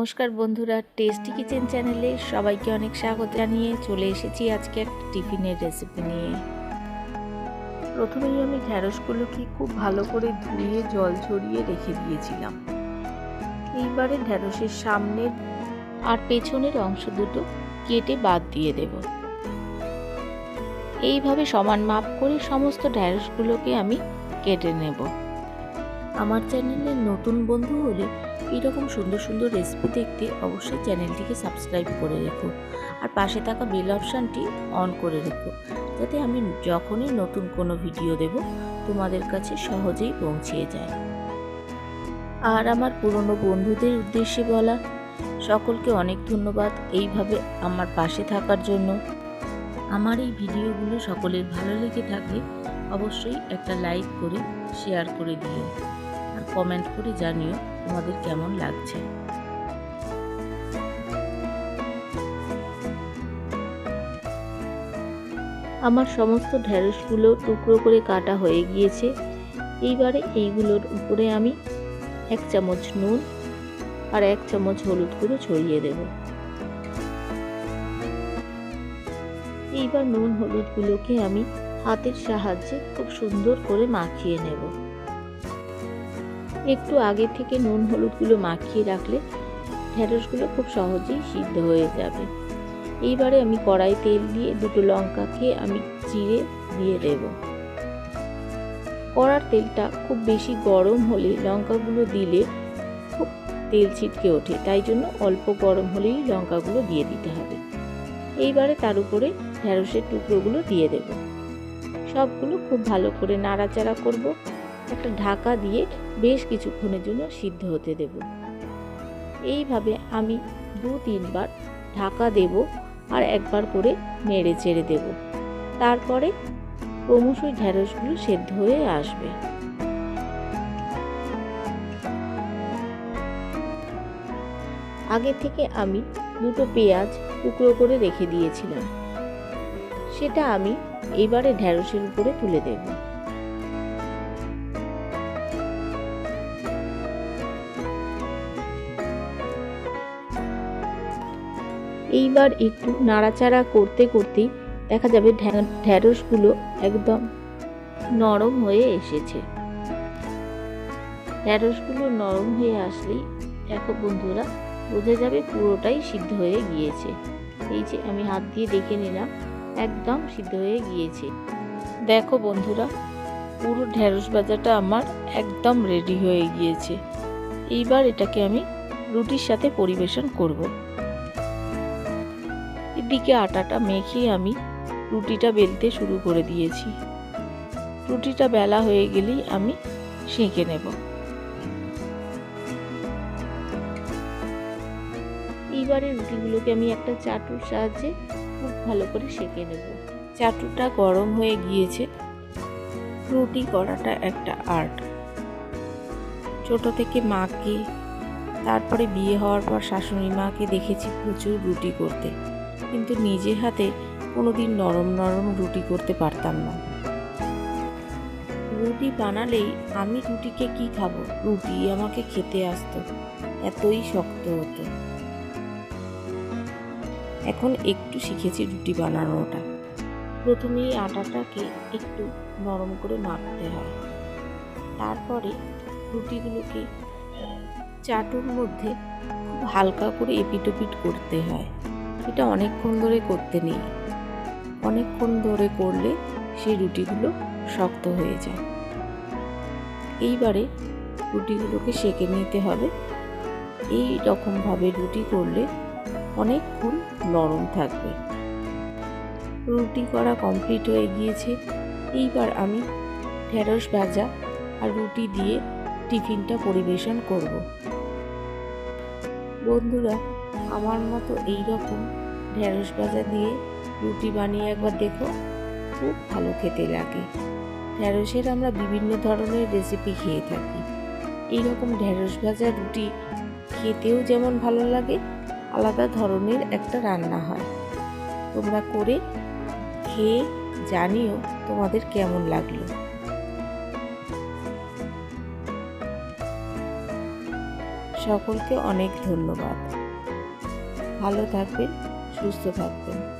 নমস্কার বন্ধুরা tasty kitchen চ্যানেলে সবাইকে অনেক স্বাগত জানিয়ে চলে এসেছি আজকে একটা টিফিনের রেসিপি নিয়ে। প্রথমেই আমি ঢ্যাঁড়সগুলোকে খুব ভালো করে ধুয়ে জল ঝরিয়ে রেখে দিয়েছিলাম। এইবারে ঢ্যাঁড়সের সামনের আর পেছনের অংশ দুটো কেটে বাদ দিয়ে দেব। এইভাবে সমান মাপ করে সমস্ত ঢ্যাঁড়সগুলোকে আমি কেটে নেব। আমার চ্যানেলের নতুন বন্ধু হলে এরকম সুন্দর সুন্দর রেসিপি দেখতে অবশ্যই চ্যানেলটিকে সাবস্ক্রাইব করে রেখো। আর পাশে থাকা বেল অপশানটি অন করে রেখো। যাতে আমি যখনই নতুন কোনো ভিডিও দেব, তোমাদের কাছে সহজেই পৌঁছিয়ে যায়। আর আমার পুরনো বন্ধুদের উদ্দেশ্যে বলা, সকলকে অনেক ধন্যবাদ এইভাবে আমার পাশে থাকার জন্য। আমার এই ভিডিওগুলো সকলের ভালো লেগে থাকলে অবশ্যই একটা লাইক করে শেয়ার করে দিও। আর কমেন্ট করে জানিও তোমাদের কেমন লাগছে? আমার সমস্ত ঢ্যাঁড়সগুলো টুকরো করে কাটা হয়ে গিয়েছে। এইবারে এইগুলোর উপরে আমি এক চামচ নুন আর এক চামচ হলুদ গুঁড়ো ছড়িয়ে দেব। এইবার নুন হলুদগুলোকে আমি হাতের সাহায্যে খুব সুন্দর করে মাখিয়ে নেব। একটু আগে থেকে নুন হলুদগুলো মাখিয়ে রাখলে ঢেঁড়সগুলো খুব সহজেই সিদ্ধ হয়ে যাবে। এইবারে আমি কড়াই তেল দিয়ে দুটো লঙ্কাকে আমি চিড়ে দিয়ে দেব। কড়ার তেলটা খুব বেশি গরম হলে লঙ্কাগুলো দিলে খুব তেল ছিটকে ওঠে, তাই জন্য অল্প গরম হলেই লঙ্কাগুলো দিয়ে দিতে হবে। এইবারে তার উপরে ঢেঁড়সের টুকরোগুলো দিয়ে দেব। সবগুলো খুব ভালো করে নাড়াচাড়া করব। একটা ঢাকা দিয়ে বেশ কিছুক্ষণের জন্য সিদ্ধ হতে দেব। এইভাবে আমি দু তিনবার ঢাকা দেব আর একবার করে নেড়ে চেড়ে দেব। তারপরে ক্রমশই ঢ্যাঁড়সগুলো সেদ্ধ হয়ে আসবে। আগে থেকে আমি দুটো পেঁয়াজ টুকরো করে রেখে দিয়েছিলাম। সেটা আমি এবারে ঢ্যাঁড়সের উপরে তুলে দেবো। এইবার একটু নাড়াচাড়া করতে করতেই দেখা যাবে ঢ্যাঁড়সগুলো একদম নরম হয়ে এসেছে। ঢ্যাঁড়সগুলো নরম হয়ে আসলেই দেখো বন্ধুরা, বোঝা যাবে পুরোটাই সিদ্ধ হয়ে গিয়েছে। এই যে আমি হাত দিয়ে দেখে নিলাম, একদম সিদ্ধ হয়ে গিয়েছে। দেখো বন্ধুরা, পুরো ঢ্যাঁড়স ভাজাটা আমার একদম রেডি হয়ে গিয়েছে। এইবার এটাকে আমি রুটির সাথে পরিবেশন করব। এদিকে আটাটা মেখে আমি রুটিটা বেলতে শুরু করে দিয়েছি। রুটিটা বেলা হয়ে গেলেই আমি সেঁকে নেব। এইবারে রুটিগুলোকে আমি একটা চাটুর সাহায্যে খুব ভালো করে সেঁকে নেব। চাটুটা গরম হয়ে গিয়েছে। রুটি করাটা একটা আর্ট। ছোট থেকে মাকে, তারপরে বিয়ে হওয়ার পর শাশুড়ি মাকে দেখেছি প্রচুর রুটি করতে। কিন্তু নিজে হাতে কোনো দিন নরম নরম রুটি করতে পারতাম না। রুটি বানালেই আমি রুটিকে কি খাব? রুটি আমাকে খেতে আসতো, এতই শক্ত হতো। এখন একটু শিখেছি রুটি বানানোটা। প্রথমেই আটাটাকে একটু নরম করে মাখতে হয়। তারপরে রুটিগুলোকে চাটুর মধ্যে খুব হালকা করে এপিটোপিট করতে হয়। এটা অনেকক্ষণ ধরে করতে নেই। অনেকক্ষণ ধরে করলে সেই রুটিগুলো শক্ত হয়ে যায়। এইবারে রুটিগুলোকে সেঁকে নিতে হবে। এই রকমভাবে রুটি করলে অনেকক্ষণ নরম থাকবে। রুটি করা কমপ্লিট হয়ে গিয়েছে। এইবার আমি ঢেঁড়স ভাজা আর রুটি দিয়ে টিফিনটা পরিবেশন করব। বন্ধুরা, আমার মতো এই রকম ঢেঁড়স ভাজা দিয়ে রুটি বানিয়ে একবার দেখো, খুব ভালো খেতে লাগে। ঢ্যাঁড়সের আমরা বিভিন্ন ধরনের রেসিপি খেয়ে থাকি। এই রকম ঢ্যাঁড়স ভাজা রুটি খেতেও যেমন ভালো লাগে, আলাদা ধরনের একটা রান্না হয়। তোমরা করে খেয়ে জানিও তোমাদের কেমন লাগল। সকলকে অনেক ধন্যবাদ। ভালো থাকবেন। সুস্থ থাকবেন।